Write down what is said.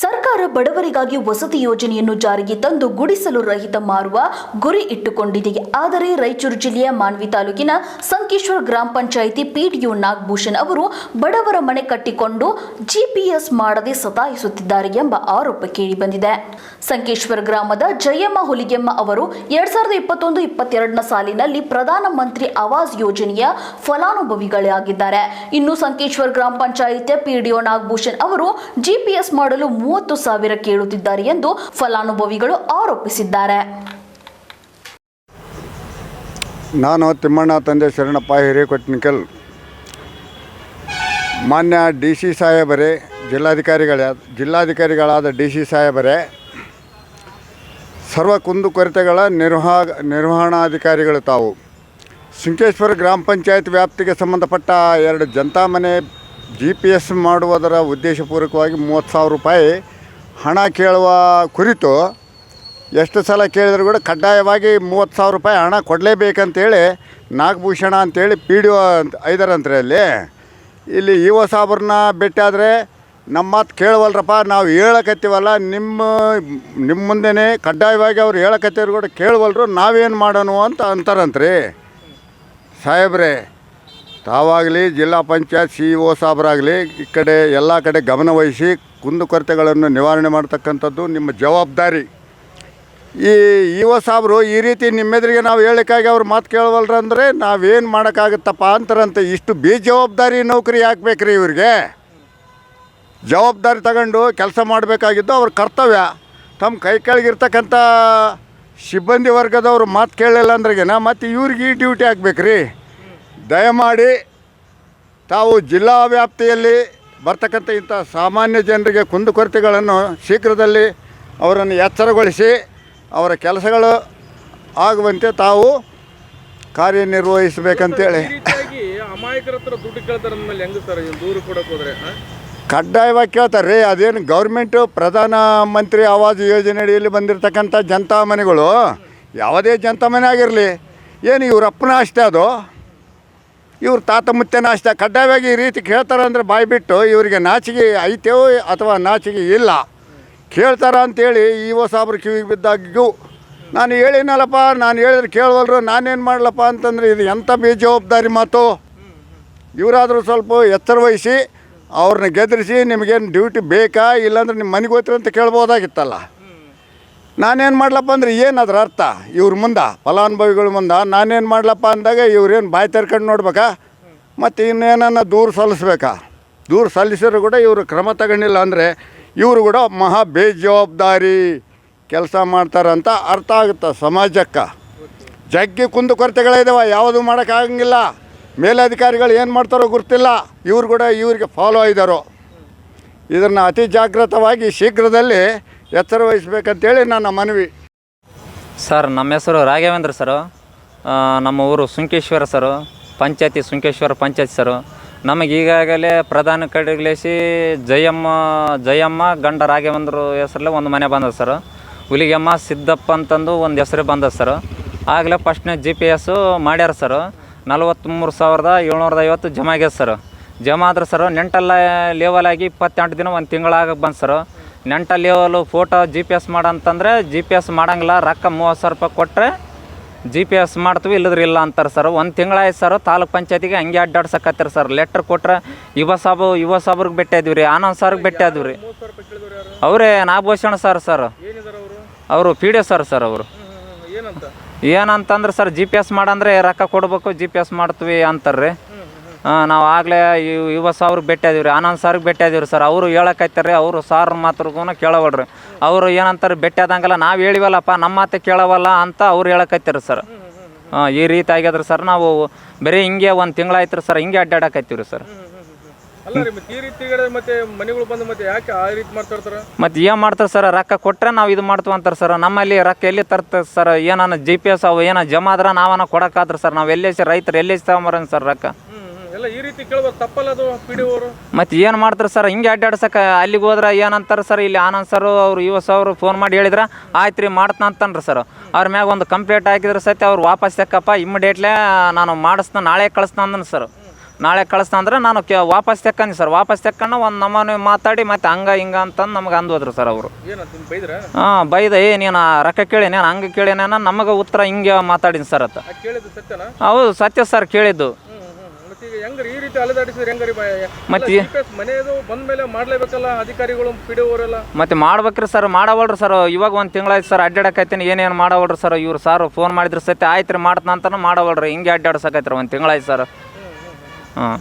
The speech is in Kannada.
सर ಸರ್ಕಾರ ಬಡವರಿಗಾಗಿ ವಸತಿ ಯೋಜನೆಯನ್ನು ಜಾರಿಗೆ ತಂದು ಗುಡಿಸಲು ರಹಿತ ಮಾರುವ ಗುರಿ ಇಟ್ಟುಕೊಂಡಿದೆ. ಆದರೆ ರಾಯಚೂರು ಜಿಲ್ಲೆಯ ಮಾನ್ವಿ ತಾಲೂಕಿನ ಸಂಕೇಶ್ವರ ಗ್ರಾಮ ಪಂಚಾಯಿತಿ ಪಿಡಿಒ ನಾಗಭೂಷಣ್ ಅವರು ಬಡವರ ಮನೆ ಕಟ್ಟಿಕೊಂಡು ಜಿಪಿಎಸ್ ಮಾಡದೆ ಸತಾಯಿಸುತ್ತಿದ್ದಾರೆ ಎಂಬ ಆರೋಪ ಕೇಳಿಬಂದಿದೆ. ಸಂಕೇಶ್ವರ ಗ್ರಾಮದ ಜಯಮ್ಮ ಹುಲಿಗೆಮ್ಮ ಅವರು ಎರಡ್ ಸಾವಿರದ ಇಪ್ಪತ್ತೊಂದು ಇಪ್ಪತ್ತೆರಡನ ಸಾಲಿನಲ್ಲಿ ಪ್ರಧಾನಮಂತ್ರಿ ಆವಾಸ್ ಯೋಜನೆಯ ಫಲಾನುಭವಿಗಳಾಗಿದ್ದಾರೆ. ಇನ್ನು ಸಂಕೇಶ್ವರ ಗ್ರಾಮ ಪಂಚಾಯಿತಿಯ ಪಿಡಿಒ ನಾಗಭೂಷಣ್ ಅವರು ಜಿಪಿಎಸ್ ಮಾಡಲು ಮೂವತ್ತು ಸಾವಿರ ಕೇಳುತ್ತಿದ್ದಾರೆ ಎಂದು ಫಲಾನುಭವಿಗಳು ಆರೋಪಿಸಿದ್ದಾರೆ. ನಾನು ತಿಮ್ಮಣ್ಣ ತಂದೆ ಶರಣಪ್ಪ ಹಿರೇಕೊಟ್ನಿಕಲ್ ಮಾನ್ಯ ಡಿ ಸಿ ಸಾಹೇಬರೇ, ಜಿಲ್ಲಾಧಿಕಾರಿಗಳ, ಜಿಲ್ಲಾಧಿಕಾರಿಗಳಾದ ಡಿ ಸಿ ಸಾಹೇಬರೇ, ಸರ್ವ ಕುಂದುಕೊರತೆಗಳ ನಿರ್ವಹ, ನಿರ್ವಹಣಾಧಿಕಾರಿಗಳು ತಾವು. ಸುಂಕೇಶ್ವರ ಗ್ರಾಮ ಪಂಚಾಯತ್ ವ್ಯಾಪ್ತಿಗೆ ಸಂಬಂಧಪಟ್ಟ ಎರಡು ಜನತಾ ಮನೆ ಜಿ ಪಿ ಎಸ್ ಮಾಡುವುದರ ಉದ್ದೇಶಪೂರ್ವಕವಾಗಿ ಮೂವತ್ತು ಸಾವಿರ ರೂಪಾಯಿ ಹಣ ಕೇಳುವ ಕುರಿತು ಎಷ್ಟು ಸಲ ಕೇಳಿದ್ರು ಕೂಡ ಕಡ್ಡಾಯವಾಗಿ ಮೂವತ್ತು ಸಾವಿರ ರೂಪಾಯಿ ಹಣ ಕೊಡಲೇಬೇಕಂತೇಳಿ ನಾಗಭೂಷಣ ಅಂತೇಳಿ ಪಿ ಡಿ ಒ ಅಂತ ಐದಾರಂತ್ರಿ ಅಲ್ಲಿ ಇಲ್ಲಿ ಇ ಒ ಸಾಬ್ರನ್ನ ಭೇಟಿಯಾದರೆ ನಮ್ಮ ಮಾತು ಕೇಳವಲ್ರಪ್ಪ, ನಾವು ಹೇಳಕತ್ತೀವಲ್ಲ, ನಿಮ್ಮ ನಿಮ್ಮ ಮುಂದೆನೇ ಕಡ್ಡಾಯವಾಗಿ ಅವ್ರು ಹೇಳಕತ್ತಿದ್ರು ಕೂಡ ಕೇಳವಲ್ರು, ನಾವೇನು ಮಾಡೋಣ ಅಂತ ಅಂತಾರಂತ್ರಿ. ಸಾಹೇಬ್ರೆ, ತಾವಾಗಲಿ ಜಿಲ್ಲಾ ಪಂಚಾಯತ್ ಸಿ ಒ ಸಾಬ್ರಾಗಲಿ, ಈ ಕಡೆ ಎಲ್ಲ ಕಡೆ ಗಮನ ವಹಿಸಿ ಕುಂದುಕೊರತೆಗಳನ್ನು ನಿವಾರಣೆ ಮಾಡ್ತಕ್ಕಂಥದ್ದು ನಿಮ್ಮ ಜವಾಬ್ದಾರಿ. ಈ ಯುವ ಸಾಬ್ರು ಈ ರೀತಿ ನಿಮ್ಮೆದುರಿಗೆ ನಾವು ಹೇಳಕ್ಕಾಗಿ ಅವ್ರು ಮಾತು ಕೇಳವಲ್ರ ಅಂದರೆ ನಾವೇನು ಮಾಡೋಕ್ಕಾಗುತ್ತಪ್ಪ ಅಂತಾರಂತೆ. ಇಷ್ಟು ಬೇಜವಾಬ್ದಾರಿ ನೌಕರಿ ಹಾಕ್ಬೇಕ್ರಿ ಇವ್ರಿಗೆ. ಜವಾಬ್ದಾರಿ ತಗೊಂಡು ಕೆಲಸ ಮಾಡಬೇಕಾಗಿದ್ದು ಅವ್ರ ಕರ್ತವ್ಯ. ತಮ್ಮ ಕೈ ಕೆಳಗಿರ್ತಕ್ಕಂಥ ಸಿಬ್ಬಂದಿ ವರ್ಗದವರು ಮಾತು ಕೇಳಲಿಲ್ಲ ನಾ ಮತ್ತು ಇವ್ರಿಗೆ ಈ ಡ್ಯೂಟಿ ಹಾಕ್ಬೇಕ್ರಿ ದಯಮಾಡಿ ತಾವು ಜಿಲ್ಲಾ ವ್ಯಾಪ್ತಿಯಲ್ಲಿ ಬರ್ತಕ್ಕಂಥ ಇಂಥ ಸಾಮಾನ್ಯ ಜನರಿಗೆ ಕುಂದುಕೊರತೆಗಳನ್ನು ಶೀಘ್ರದಲ್ಲಿ ಅವರನ್ನು ಎಚ್ಚರಗೊಳಿಸಿ ಅವರ ಕೆಲಸಗಳು ಆಗುವಂತೆ ತಾವು ಕಾರ್ಯನಿರ್ವಹಿಸಬೇಕಂತೇಳಿ. ಈ ರೀತಿಯಾಗಿ ಅಮಾಯಕರ ಹತ್ರ ದುಡ್ಡು ಕೇಳ್ತಾರ ಅಂದ್ಮೇಲೆ ಹೆಂಗ್ ಸರ್? ಇವ್ನು ದೂರು ಕೊಡಕ್ ಹೋದ್ರೆ ಕಡ್ಡಾಯವಾಗಿ ಕೇಳ್ತಾರೆ ರೀ ಅದೇನು ಗೌರ್ಮೆಂಟು ಪ್ರಧಾನ ಮಂತ್ರಿ ಆವಾಸ್ ಯೋಜನೆ ಅಡಿಯಲ್ಲಿ ಬಂದಿರತಕ್ಕಂಥ ಜನತಾ ಮನೆಗಳು ಯಾವುದೇ ಜನತಾ ಮನೆ ಆಗಿರಲಿ ಏನು ಇವ್ರ ಅಪ್ಪನ ಅಷ್ಟೇ ಅದು? ಇವ್ರ ತಾತ ಮುತ್ತೇನ ಅಷ್ಟೇ ಕಡ್ಡಾಯವಾಗಿ ಈ ರೀತಿ ಕೇಳ್ತಾರೆ ಅಂದರೆ ಬಾಯಿ ಬಿಟ್ಟು ಇವರಿಗೆ ನಾಚಿಕೆ ಐತೇವೋ ಅಥವಾ ನಾಚಿಕೆ ಇಲ್ಲ. ಕೇಳ್ತಾರ ಅಂತೇಳಿ ಈ ಸಾಬ್ರು ಕಿವಿಗೆ ಬಿದ್ದಾಗ್ಯೂ ನಾನು ಹೇಳಿನಲ್ಲಪ್ಪ, ನಾನು ಹೇಳಿದ್ರೆ ಕೇಳುವಲ್ರು, ನಾನೇನು ಮಾಡಲಪ್ಪ ಅಂತಂದ್ರೆ ಇದು ಎಂಥ ಬೇಜವಾಬ್ದಾರಿ ಮಾತು? ಇವರಾದರೂ ಸ್ವಲ್ಪ ಎಚ್ಚರ ವಹಿಸಿ ಅವ್ರನ್ನ ಗೆದ್ರಿಸಿ ನಿಮಗೇನು ಡ್ಯೂಟಿ ಬೇಕಾ, ಇಲ್ಲಾಂದ್ರೆ ನಿಮ್ಮ ಮನೆಗೆ ಹೋಗ್ತೀರ ಅಂತ ಕೇಳ್ಬೋದಾಗಿತ್ತಲ್ಲ. ನಾನೇನು ಮಾಡ್ಲಪ್ಪ ಅಂದ್ರೆ ಏನು ಅದ್ರ ಅರ್ಥ? ಇವ್ರ ಮುಂದೆ, ಫಲಾನುಭವಿಗಳ ಮುಂದೆ, ನಾನೇನು ಮಾಡ್ಲಪ್ಪ ಅಂದಾಗ ಇವ್ರೇನು ಬಾಯಿ ತೆರ್ಕೊಂಡು ನೋಡ್ಬೇಕಾ? ಮತ್ತು ಇನ್ನೇನನ್ನ ದೂರು ಸಲ್ಲಿಸ್ಬೇಕಾ? ದೂರು ಸಲ್ಲಿಸಿದ್ರು ಕೂಡ ಇವರು ಕ್ರಮ ತಗೊಂಡಿಲ್ಲ ಅಂದರೆ ಇವರು ಕೂಡ ಮಹಾ ಬೇಜವಾಬ್ದಾರಿ ಕೆಲಸ ಮಾಡ್ತಾರಂತ ಅರ್ಥ ಆಗುತ್ತೆ ಸಮಾಜಕ್ಕೆ? ಜಗ್ಗಿ ಕುಂದು ಕೊರತೆಗಳಿದಾವೆ ಯಾವುದು ಮಾಡೋಕ್ಕಾಗಂಗಿಲ್ಲ ಮೇಲಧಿಕಾರಿಗಳು ಏನು ಮಾಡ್ತಾರೋ ಗೊತ್ತಿಲ್ಲ ಇವ್ರು ಕೂಡ ಇವರಿಗೆ ಫಾಲೋ ಇದ್ದಾರೋ ಇದನ್ನು ಅತಿ ಜಾಗೃತವಾಗಿ ಶೀಘ್ರದಲ್ಲಿ ಎಚ್ಚರ ವಹಿಸ್ಬೇಕಂತೇಳಿ ನನ್ನ ಮನವಿ. ಸರ್, ನಮ್ಮ ಹೆಸರು ರಾಘವೇಂದ್ರ ಸರು. ನಮ್ಮ ಊರು ಸುಂಕೇಶ್ವರ ಸರು, ಪಂಚಾಯತಿ ಸುಂಕೇಶ್ವರ ಪಂಚಾಯತಿ ಸರು. ನಮಗೆ ಈಗಾಗಲೇ ಪ್ರಧಾನ ಕಡೆಗಳಿಸಿ ಜಯಮ್ಮ ಜಯಮ್ಮ ಗಂಡ ರಾಘವೇಂದ್ರ ಹೆಸರಲ್ಲೇ ಒಂದು ಮನೆ ಬಂದದ ಸರ್. ಹುಲಿಗೆಮ್ಮ ಸಿದ್ದಪ್ಪ ಅಂತಂದು ಒಂದು ಹೆಸರು ಬಂದದ ಸರ್. ಆಗಲೇ ಫಸ್ಟ್ನೇ ಜಿ ಪಿ ಎಸ್ಸು ಮಾಡ್ಯಾರ ಸರ್. ನಲ್ವತ್ತ್ಮೂರು ಸಾವಿರದ ಏಳ್ನೂರದ ಐವತ್ತು ಜಮಾ ಆಗ್ಯದ ಸರ್. ಜಮಾ ಆದ್ರೆ ಸರ್, ನೆಂಟಲ್ಲ ಲೇವಲ್ ಆಗಿ ಇಪ್ಪತ್ತೆಂಟು ದಿನ ಒಂದು ತಿಂಗಳಾಗ ಬಂದು sir. ನೆಂಟ level photo G P S ಮಾಡಂತಂದರೆ G P S ಮಾಡಂಗಿಲ್ಲ ರೊಕ್ಕ ಮೂವತ್ತು ಸಾವಿರ ರೂಪಾಯಿ ಕೊಟ್ಟರೆ ಜಿ ಪಿ ಎಸ್ ಮಾಡ್ತೀವಿ ಇಲ್ಲದ್ರೆ ಇಲ್ಲ ಅಂತಾರೆ ಸರ್ ಒಂದು ತಿಂಗಳಾಯ್ತು ಸರ್ ತಾಲೂಕ್ ಪಂಚಾಯತಿಗೆ ಹಂಗೆ ಅಡ್ಡಾಡ್ಸಕತ್ತೀರಿ ಸರ್ ಲೆಟ್ರ್ ಕೊಟ್ರೆ ಯುವ ಸಾಬು ಯುವ ಸಾಬ್ರಿಗೆ ಭೇಟಿ ಆದ್ವಿ ರೀ ಆನಂದ್ ಸರ್ಗೆ ಭೇಟಿ ಆದ್ವಿ ರೀ ಅವರೇ ನಾಗಭೂಷಣ ಸರ್ ಸರ್ ಅವರು ಪಿ ಡಿ ಸರ್ ಸರ್ ಅವರು. ಏನಂತ? ಏನಂತಂದ್ರೆ ಸರ್ ಜಿ ಪಿ ಎಸ್ ಮಾಡಂದ್ರೆ ರೊಕ್ಕ ಕೊಡ್ಬೇಕು ಜಿ ಪಿ ಎಸ್ ಮಾಡ್ತೀವಿ ಅಂತಾರೆ ರೀ ನಾವು ಆಗಲೇ ಯುವ ಸಾವಿರ ಭೇಟಿ ಆದೀವಿ ರೀ. ಆನಂದ್ ಸರ್ಗೆ ಭೇಟಿ ಆದೀವಿ ರೀ ಸರ್. ಅವರು ಹೇಳಕೈತಾರೆ ಅವರು ಸಾರ್ ಮಾತ್ರಗೂ ಕೇಳವಲ್ರಿ. ಅವರು ಏನಂತಾರೆ ಭೇಟಿ ಆದಂಗೆಲ್ಲ ನಾವು ಹೇಳಿವಲ್ಲಪ್ಪ ನಮ್ಮ ಮಾತೇ ಕೇಳವಲ್ಲ ಅಂತ ಅವ್ರು ಹೇಳಕತ್ತಾರೆ ಸರ್. ಹಾಂ ಈ ರೀತಿ ಆಗ್ಯದ್ರಿ ಸರ್. ನಾವು ಬರೀ ಹಿಂಗೆ ಒಂದು ತಿಂಗಳಾಯ್ತು ರೀ ಸರ್. ಹಿಂಗೆ ಅಡ್ಡಾಡಕತ್ತೀವಿ ರೀ ಸರ್ ಮತ್ತೆ ಈ ರೀತಿ ಮತ್ತೆ ಮನೆಗಳು ಬಂದು ಮತ್ತೆ ಯಾಕೆ ಆ ರೀತಿ ಮಾಡ್ತಾ ಇರ್ತಾರ ಮತ್ತು ಏನು ಮಾಡ್ತಾರೆ ಸರ್? ರೊಕ್ಕ ಕೊಟ್ಟರೆ ನಾವು ಇದು ಮಾಡ್ತೀವಿ ಅಂತಾರೆ ಸರ್. ನಮ್ಮಲ್ಲಿ ರೊಕ್ಕ ಎಲ್ಲಿ ತರ್ತದೆ ಸರ್? ಏನಾನ ಜಿ ಪಿ ಎಸ್ ಅವು ಏನೋ ಜಮಾ ಆದ್ರೆ ನಾವನ್ನ ಕೊಡೋಕ್ಕಾದ್ರೆ ಸರ್. ನಾವು ಎಲ್ಲೇ ರೈತರು ಎಲ್ಲೇ ತಗೊಂಬರಂಗ ಸರ್ ರೊಕ್ಕ. ರೀತಿ ತಪ್ಪಲ್ಲ ಅದು ಪಿ ಡಿ ಅವರು ಮತ್ತು ಏನು ಮಾಡ್ತಾರೆ ಸರ್? ಹಿಂಗೆ ಅಡ್ಡಾಡ್ಸಕ್ಕ ಅಲ್ಲಿಗೆ ಹೋದ್ರೆ ಏನಂತಾರೆ ಸರ್? ಇಲ್ಲಿ ಆನಂದ್ ಸರ್ ಅವ್ರು ಯುವ ಅವರು ಫೋನ್ ಮಾಡಿ ಹೇಳಿದ್ರೆ ಆಯ್ತು ರೀ ಮಾಡ್ತಾನ ಅಂತನ್ರಿ ಸರ್. ಅವ್ರ ಮ್ಯಾಗ ಒಂದು ಕಂಪ್ಲೇಂಟ್ ಹಾಕಿದ್ರೆ ಸತ್ಯ ಅವ್ರು ವಾಪಸ್ ತೆಕ್ಕಪ್ಪ ಇಮ್ಮಿಡಿಯೇಟ್ಲೇ ನಾನು ಮಾಡಿಸ್ತ ನಾಳೆ ಕಳಿಸ್ತಾ ಅಂದನು ಸರ್. ನಾಳೆ ಕಳಿಸ್ತಾ ಅಂದ್ರೆ ನಾನು ಕೆ ವಾಪಸ್ ತೆಕ್ಕಂದಿ ಸರ್. ವಾಪಸ್ ತೆಕ್ಕಂಡು ಒಂದು ನಮ್ಮನೆ ಮಾತಾಡಿ ಮತ್ತೆ ಹಂಗ ಹಿಂಗ ಅಂತಂದು ನಮ್ಗೆ ಅಂದೋದ್ರು ಸರ್ ಅವರು. ಏನಂತ ಬೈದ್ರ? ಹಾಂ ಬೈದ ಏ ನೀನು ರೊಕ್ಕ ಕೇಳಿ ನೀನು ಹಂಗೆ ಕೇಳಿನ ನಮಗೆ ಉತ್ತರ ಹಿಂಗೆ ಮಾತಾಡಿನಿ ಸರ್ ಕೇಳಿದ್ದು ಸತ್ಯನಾ? ಹೌದು ಸತ್ಯ ಸರ್ ಕೇಳಿದ್ದು. ಹೆಂಗ್ರಿ? ರೀತಿ ಅಲೆದಾಡಿಸಿದ್ರೆ ಹೆಂಗ್ರಿ ಮತ್ತೆ ಮನೆಯದು ಬಂದ ಮೇಲೆ ಮಾಡ್ಲೇಬೇಕಲ್ಲ ಅಧಿಕಾರಿಗಳು ಪಿ ಅವರೆಲ್ಲ ಮತ್ತೆ ಮಾಡ್ಬೇಕ್ರಿ ಸರ್ ಮಾಡವಲ್ರಿ ಸರ್. ಇವಾಗ ಒಂದು ತಿಂಗಳಾಯ್ತು ಸರ್ ಅಡ್ಡಾಡಕೈತೇನೆ ಏನೇನು ಮಾಡವಲ್ರಿ ಸರ್? ಇವ್ರು ಸಾರು ಫೋನ್ ಮಾಡಿದ್ರೆ ಸತ್ಯ ಆಯ್ತು ರೀ ಮಾಡ್ತಾನ ಅಂತಾನು ಮಾಡವಲ್ರಿ. ಹಿಂಗೆ ಅಡ್ಡಾಡ್ಸಕೈತ್ರಿ ಒಂದು ತಿಂಗಳಾಯ್ತು ಸರ್. ಹಾಂ